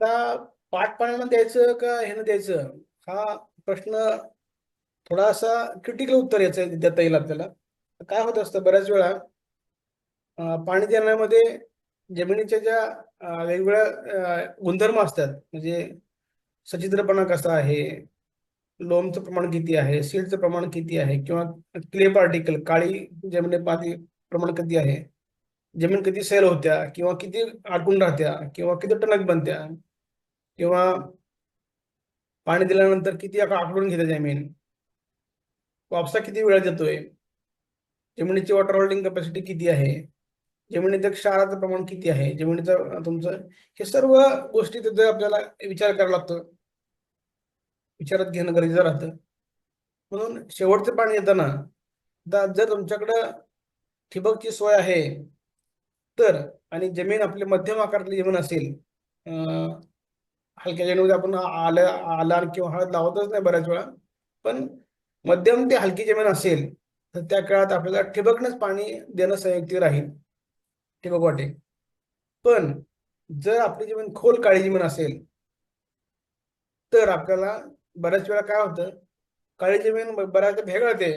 आता पाट द्यायचं का ह्यानं द्यायचं? हा प्रश्न थोडासा क्रिटिकल उत्तर याचं देता येईल आपल्याला. काय होत असतं बऱ्याच वेळा पाणी देण्यामध्ये जमिनीच्या ज्या वेगवेगळ्या गुणधर्म असतात म्हणजे सचिद्रपणा कसा आहे लोमचं प्रमाण किती आहे सीडचं प्रमाण किती आहे किंवा क्ले पार्टिकल काळी जमिनी पाणी प्रमाण किती आहे जमीन किती सैल होत्या किंवा किती अडकून राहत्या किंवा किती टणक बनत्या किंवा पाणी दिल्यानंतर किती आकडून घेते जमीन? वापसा किती वेळ देतोय? जमिनीची वॉटर होल्डिंग कॅपॅसिटी किती आहे? जमिनीचं क्षाराचं प्रमाण किती आहे? जमिनीचं तुमचं हे सर्व गोष्टी तिथे आपल्याला विचार करावा लागतो. विचारात घेणं गरजेचं राहतं. म्हणून शेवटचं पाणी येताना जर तुमच्याकडं ठिबकची सोय आहे तर आणि जमीन आपली मध्यम आकारातली जमीन असेल हलक्या जमिनीमध्ये आपण आलं आला किंवा हळद लावतच नाही बऱ्याच वेळा. पण मध्यम ते हलकी जमीन असेल तर त्या काळात आपल्याला ठिबकनंच पाणी देणं संयुक्त राहील. ठिबक वाटे. पण जर आपली जमीन खोल काळी जमीन असेल तर आपल्याला बऱ्याच वेळा काय होतं काळी जमीन बऱ्याचदा भेगळते.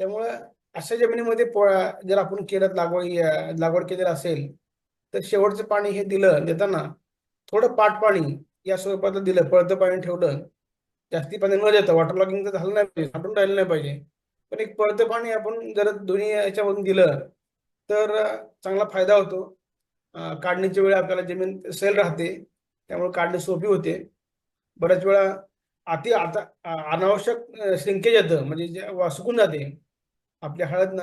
त्यामुळं अशा जमिनीमध्ये पोळा जर आपण केलं लागवड लागवड केलेलं असेल तर शेवटचं पाणी हे दिलं देताना थोडं पाट पाणी या स्वरूपात दिलं पळतं पाणी ठेवलं जास्ती पाणी न देता वॉटर लॉगिंग तर झालं नाही पाहिजे साठून राहिलं नाही पाहिजे. पण एक पळतं पाणी आपण जर दोन्ही याच्यामधून दिलं तर चांगला फायदा होतो. काढणीच्या वेळी आपल्याला जमीन सैल राहते त्यामुळे काढणी सोपी होते. बऱ्याच वेळा अति आता अनावश्यक श्रिंकेज येतं म्हणजे जे वा- सुकून जाते. आपल्या हळदनं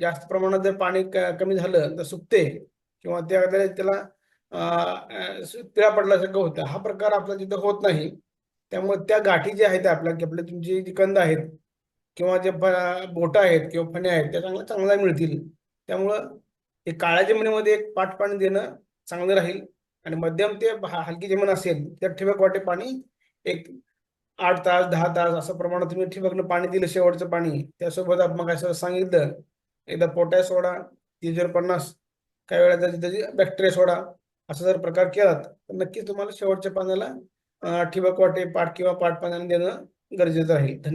जास्त प्रमाणात जर पाणी क- कमी झालं तर सुकते किंवा त्या त्याला अं, पिळा पडल्यासारखं होतं. हा प्रकार आपल्या तिथं होत नाही. त्यामुळे त्या गाठी ज्या आहेत आपल्या की आपल्या तुमची जी कंद आहेत किंवा जे बोटं आहेत किंवा फण्या आहेत त्या चांगल्या चांगल्या मिळतील. त्यामुळं हे काळ्या जमिनीमध्ये एक पाठ पाणी देणं चांगलं राहील. आणि मध्यम ते हलकी जमीन असेल तर ठिबक वाटे पाणी एक आठ तास दहा तास असं प्रमाणात तुम्ही ठिबकनं पाणी दिलं शेवटचं पाणी. त्यासोबत आपण मग असं सांगितलं. एकदा पोटॅश सोडा तीस पन्नास. काही वेळा जर त्याची बॅक्टेरिया सोडा. असा जर प्रकार केलात तर नक्कीच तुम्हाला शेवटच्या पाण्याला ठिबक वाटे पाठ किंवा पाठ पाण्याने देणं गरजेचं राहील धन्यवाद.